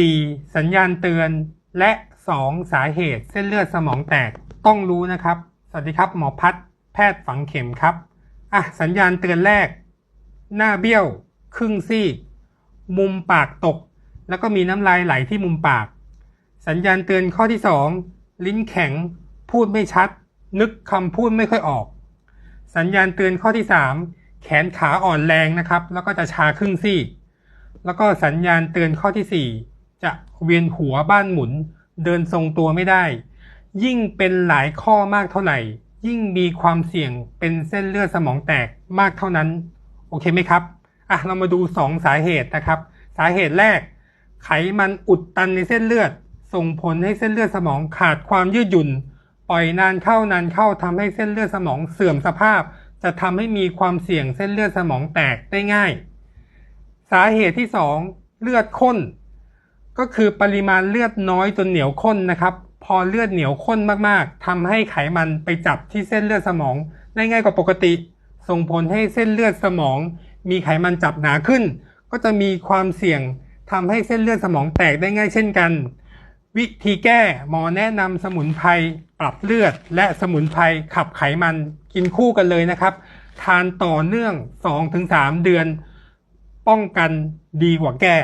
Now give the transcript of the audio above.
4. สัญญาณเตือน และ 2. สาเหตุเส้นเลือดสมองแตกต้องรู้นะครับ สวัสดีครับหมอพัฒน์แพทย์ฝังเข็มครับอะสัญญาณเตือนแรก หน้าเบี้ยว ครึ่งซีก มุมปากตก แล้วก็มีน้ำลายไหลที่มุมปาก สัญญาณเตือนข้อที่ 2 ลิ้นแข็ง พูดไม่ชัด นึกคำพูดไม่ค่อยออก สัญญาณเตือนข้อที่ 3 แขนขาอ่อนแรงนะครับ แล้วก็จะชาครึ่งซีก แล้วก็สัญญาณเตือนข้อที่ 4 จะเวียนหัวบ้านหมุน เดินทรงตัวไม่ได้ ยิ่งเป็นหลายข้อมากเท่าไหร่ ยิ่งมีความเสี่ยงเป็นเส้นเลือดสมองแตกมากเท่านั้น โอเคไหมครับอะเรามาดู 2 สาเหตุนะครับ สาเหตุแรก ไขมันอุดตันในเส้นเลือด ส่งผลให้เส้นเลือดสมองขาดความยืดหยุ่น ปล่อยนานเข้านานเข้าทำให้เส้นเลือดสมองเสื่อมสภาพ จะทำให้มีความเสี่ยงเส้นเลือดสมองแตกได้ง่าย สาเหตุที่ 2 เลือดข้น ก็คือปริมาณเลือดน้อยจนเหนียวข้นนะครับ พอเลือดเหนียวข้นมากๆทำให้ไขมันไปจับที่เส้นเลือดสมองได้ง่ายกว่าปกติ ส่งผลให้เส้นเลือดสมอง มีไขมันจับหนาขึ้น ก็จะมีความเสี่ยงทำให้เส้นเลือดสมองแตกได้ง่ายเช่นกัน วิธีแก้หมอแนะนำสมุนไพรปรับเลือด และสมุนไพรขับไขมันกินคู่กันเลยนะครับ ทานต่อเนื่อง 2-3 เดือน ป้องกันดีกว่าแก้